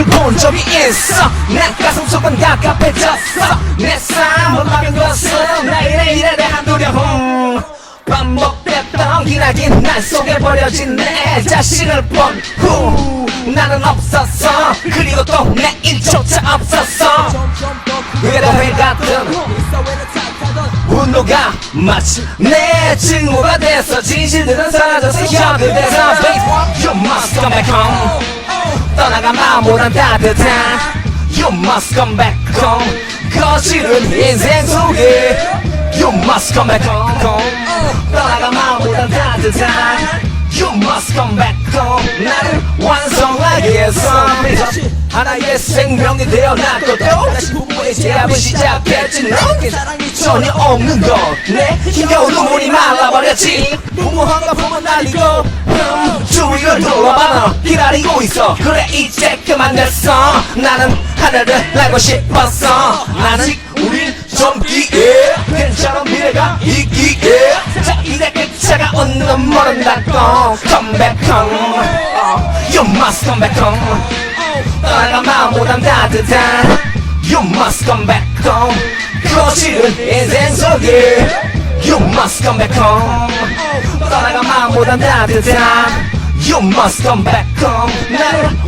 것을 본 적이 있어. 내 가슴 속은 가깝해졌어. 내 삶은 막은 것은 나의 일에 대한 두려움. 반복됐던 기나긴 날 속에 버려진 내 자신을 본 후 나는 없었어. 그리고 또 내일조차 없었어. 외로회 같은 분노가 마치 내 증오가 돼서 진실들은 사라져서 혀그 돼서 Babe, You must come back home 떠나간 마음보단 따뜻한 You must come back home. 거칠은 인생 속에 You must come back home. 떠나간 마음보단 따뜻한 You must come back home. 나를 완성하기 위해서 하나의 생명이 되어났고 또 다시 부부의 제압은 시작했지. 너게 사랑이 전혀 없는 것내 힘겨운 눈물이 말라버렸지. 무모한가 보면 날리고 음, 주위를 둘러봐도 기다리고 있어. 그래 이제 그만 됐어. 나는 하늘을 날고 싶었어. 나는 우린 젊기에 괜찮은 미래가 있기에 자 이제 끝차가 오는 모른다고. Come back home You must come back home 떠나간 마음보단 따뜻한 You must come back home 거칠은 인생 속에. You must come back home 떠나간 마음보단 따뜻한 You must come back home 나를 완성하기 위해서